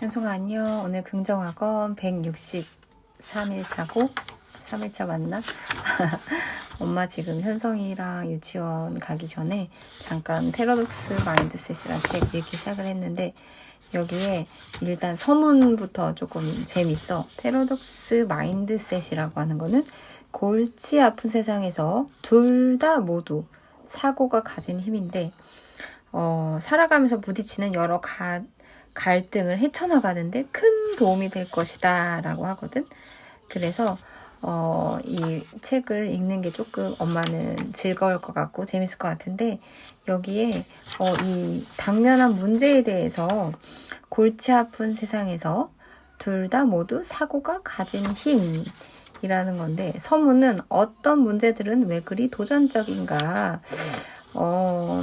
현송아 안녕. 오늘 긍정학원 163일 차고 3일 차 맞나? 엄마 지금 현성이랑 유치원 가기 전에 잠깐 패러독스 마인드셋이란 책 읽기 시작을 했는데 여기에 일단 서문부터 조금 재밌어. 패러독스 마인드셋이라고 하는 거는 골치 아픈 세상에서 둘 다 모두 사고가 가진 힘인데 어, 살아가면서 부딪히는 여러 가, 갈등을 헤쳐나가는데 큰 도움이 될 것이다 라고 하거든. 그래서 어, 이 책을 읽는 게 조금 엄마는 즐거울 것 같고 재밌을 것 같은데 여기에 어, 이 당면한 문제에 대해서 골치 아픈 세상에서 둘 다 모두 사고가 가진 힘 이라는 건데 서문은 어떤 문제들은 왜 그리 도전적인가 어,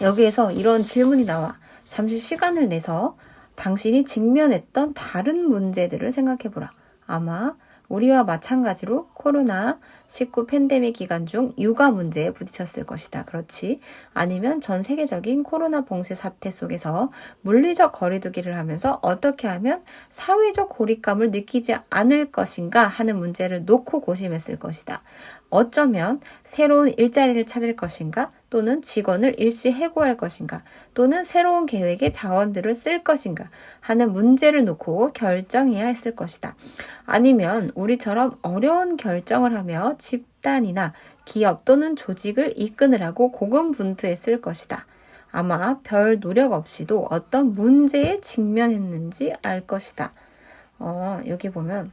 여기에서 이런 질문이 나와. 잠시 시간을 내서 당신이 직면했던 다른 문제들을 생각해 보라. 아마 우리와 마찬가지로 코로나19 팬데믹 기간 중 육아 문제에 부딪혔을 것이다. 그렇지. 아니면 전 세계적인 코로나 봉쇄 사태 속에서 물리적 거리두기를 하면서 어떻게 하면 사회적 고립감을 느끼지 않을 것인가 하는 문제를 놓고 고심했을 것이다. 어쩌면 새로운 일자리를 찾을 것인가 또는 직원을 일시 해고할 것인가 또는 새로운 계획에 자원들을 쓸 것인가 하는 문제를 놓고 결정해야 했을 것이다. 아니면 우리처럼 어려운 결정을 하며 집단이나 기업 또는 조직을 이끄느라고 고군분투했을 것이다. 아마 별 노력 없이도 어떤 문제에 직면했는지 알 것이다. 어, 여기 보면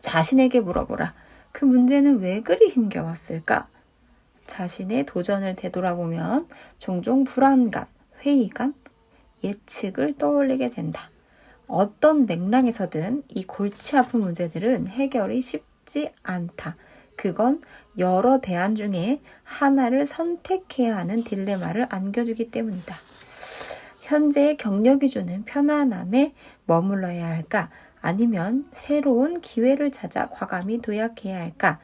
자신에게 물어보라. 그 문제는 왜 그리 힘겨웠을까? 자신의 도전을 되돌아보면 종종 불안감, 회의감, 예측을 떠올리게 된다. 어떤 맥락에서든 이 골치 아픈 문제들은 해결이 쉽지 않다. 그건 여러 대안 중에 하나를 선택해야 하는 딜레마를 안겨주기 때문이다. 현재의 경력이 주는 편안함에 머물러야 할까? 아니면 새로운 기회를 찾아 과감히 도약해야 할까?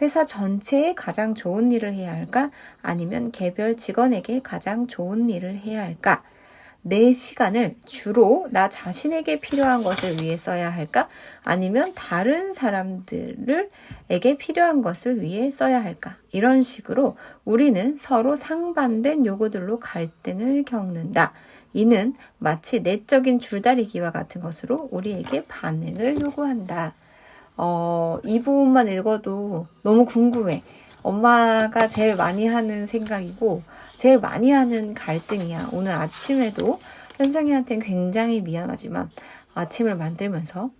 회사 전체에 가장 좋은 일을 해야 할까? 아니면 개별 직원에게 가장 좋은 일을 해야 할까? 내 시간을 주로 나 자신에게 필요한 것을 위해 써야 할까? 아니면 다른 사람들에게 필요한 것을 위해 써야 할까? 이런 식으로 우리는 서로 상반된 요구들로 갈등을 겪는다. 이는 마치 내적인 줄다리기와 같은 것으로 우리에게 반응을 요구한다. 어, 이 부분만 읽어도 너무 궁금해. 엄마가 제일 많이 하는 생각이고, 제일 많이 하는 갈등이야. 오늘 아침에도 현성이한테는 굉장히 미안하지만, 아침을 만들면서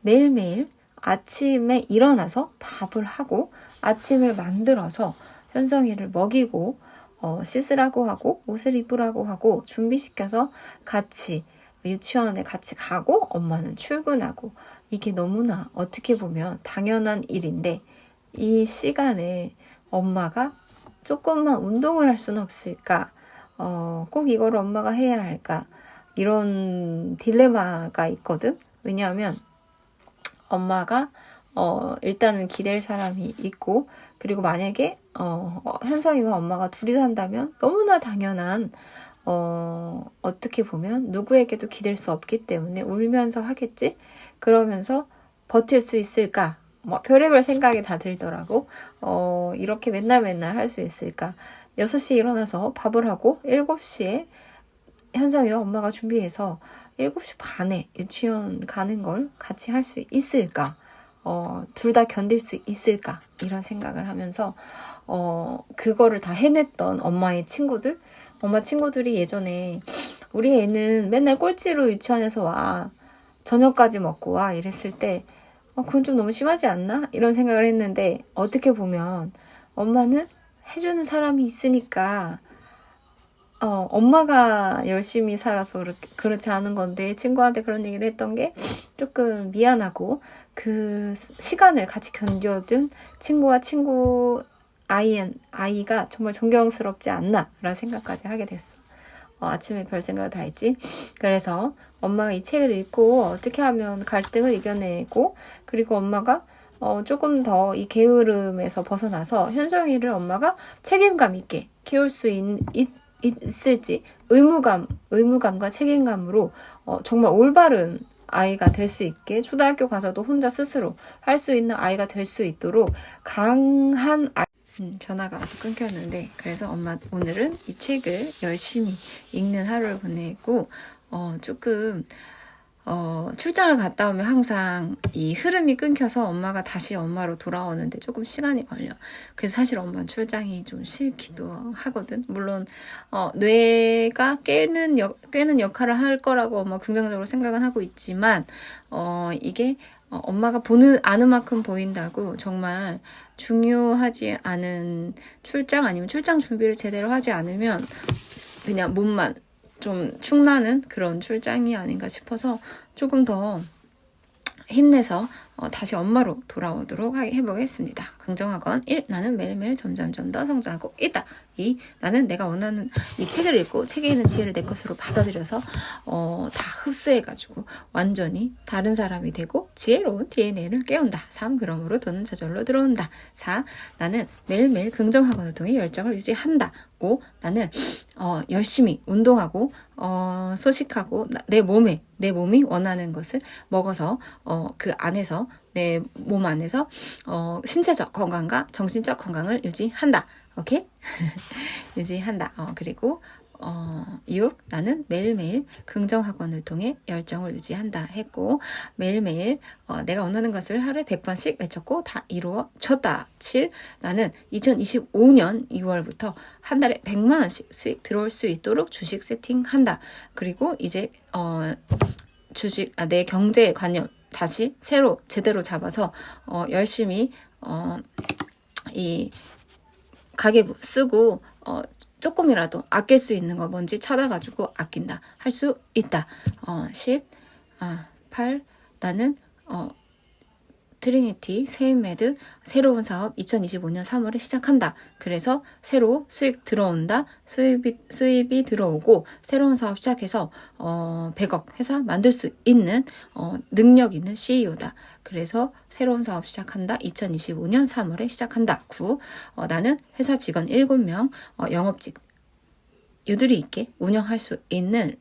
매일매일 아침에 일어나서 밥을 하고, 아침을 만들어서 현성이를 먹이고, 어, 씻으라고 하고, 옷을 입으라고 하고, 준비시켜서 같이 유치원에 같이 가고, 엄마는 출근하고, 이게 너무나 어떻게 보면 당연한 일인데, 이 시간에 엄마가 조금만 운동을 할 수는 없을까? 어, 꼭 이거를 엄마가 해야 할까? 이런 딜레마가 있거든? 왜냐하면 엄마가 어, 일단은 기댈 사람이 있고, 그리고 만약에, 어, 현성이와 엄마가 둘이 산다면 너무나 당연한, 어, 어떻게 보면 누구에게도 기댈 수 없기 때문에 울면서 하겠지? 그러면서 버틸 수 있을까? 뭐 별의별 생각이 다 들더라고. 어, 이렇게 맨날 맨날 할 수 있을까? 6시에 일어나서 밥을 하고 7시에 현성이와 엄마가 준비해서 7시 반에 유치원 가는 걸 같이 할 수 있을까? 어, 둘 다 견딜 수 있을까? 이런 생각을 하면서, 어, 그거를 다 해냈던 엄마의 친구들? 엄마 친구들이 예전에 우리 애는 맨날 꼴찌로 유치원에서 와. 저녁까지 먹고 와. 이랬을 때, 어, 그건 좀 너무 심하지 않나? 이런 생각을 했는데, 어떻게 보면 엄마는 해주는 사람이 있으니까, 어, 엄마가 열심히 살아서 그렇게, 그렇지 않은 건데, 친구한테 그런 얘기를 했던 게 조금 미안하고, 그 시간을 같이 견뎌준 친구와 친구 아이, 아이가 정말 존경스럽지 않나, 라는 생각까지 하게 됐어. 어, 아침에 별 생각을 다 했지. 그래서 엄마가 이 책을 읽고 어떻게 하면 갈등을 이겨내고, 그리고 엄마가 어, 조금 더 이 게으름에서 벗어나서 현성이를 엄마가 책임감 있게 키울 수 있, 있 있을지 의무감, 의무감과 책임감으로 어, 정말 올바른 아이가 될 수 있게 초등학교 가서도 혼자 스스로 할 수 있는 아이가 될 수 있도록 강한 아이 음, 전화가 와서 끊겼는데 그래서 엄마 오늘은 이 책을 열심히 읽는 하루를 보내고 어, 조금 어, 출장을 갔다 오면 항상 이 흐름이 끊겨서 엄마가 다시 엄마로 돌아오는데 조금 시간이 걸려. 그래서 사실 엄마는 출장이 좀 싫기도 하거든. 물론, 어, 뇌가 깨는, 역, 깨는 역할을 할 거라고 엄마 긍정적으로 생각은 하고 있지만, 어, 이게 어, 엄마가 보는, 아는 만큼 보인다고 정말 중요하지 않은 출장 아니면 출장 준비를 제대로 하지 않으면 그냥 몸만 좀 축나는 그런 출장이 아닌가 싶어서 조금 더 힘내서 어, 다시 엄마로 돌아오도록 하- 해보겠습니다. 긍정학원 1. 나는 매일매일 점점점 더 성장하고 있다. 2. 나는 내가 원하는 이 책을 읽고 책에 있는 지혜를 내 것으로 받아들여서 어, 다 흡수해가지고 완전히 다른 사람이 되고 지혜로운 DNA를 깨운다. 3. 그러므로 돈은 저절로 들어온다. 4. 나는 매일매일 긍정학원을 통해 열정을 유지한다. 5. 나는 어, 열심히 운동하고 어, 소식하고 나- 내 몸에 내 몸이 원하는 것을 먹어서 어, 그 안에서 내 몸 안에서 어, 신체적 건강과 정신적 건강을 유지한다. 오케이? 유지한다. 어, 그리고 어, 6. 나는 매일매일 긍정학원을 통해 열정을 유지한다 했고, 매일매일 어, 내가 원하는 것을 하루에 100번씩 외쳤고 다 이루어졌다. 7. 나는 2025년 2월부터 한 달에 100만원씩 수익 들어올 수 있도록 주식 세팅한다. 그리고 이제, 어, 주식, 아, 내 경제 관념 다시 새로 제대로 잡아서, 어, 열심히, 어, 이 가계부 쓰고, 어, 조금이라도 아낄 수 있는 거 뭔지 찾아가지고 아낀다. 할 수 있다. 어, 10, 아, 8. 나는, 어, 트리니티 세인메드 새로운 사업 2025년 3월에 시작한다. 그래서 새로 수익 들어온다. 수입이, 수입이 들어오고 새로운 사업 시작해서 어, 100억 회사 만들 수 있는 어, 능력 있는 CEO다. 그래서 새로운 사업 시작한다. 2025년 3월에 시작한다. 9. 어, 나는 회사 직원 7명 어, 영업직 유두리 있게 운영할 수 있는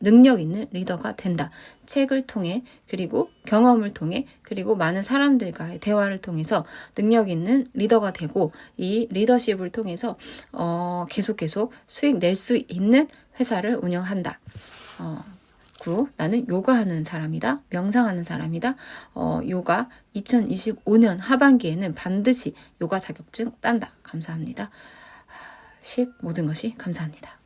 능력 있는 리더가 된다. 책을 통해 그리고 경험을 통해 그리고 많은 사람들과의 대화를 통해서 능력 있는 리더가 되고 이 리더십을 통해서 어, 계속 계속 수익 낼 수 있는 회사를 운영한다. 어, 9. 나는 요가하는 사람이다. 명상하는 사람이다. 어, 요가 2025년 하반기에는 반드시 요가 자격증 딴다. 감사합니다. 10. 모든 것이 감사합니다.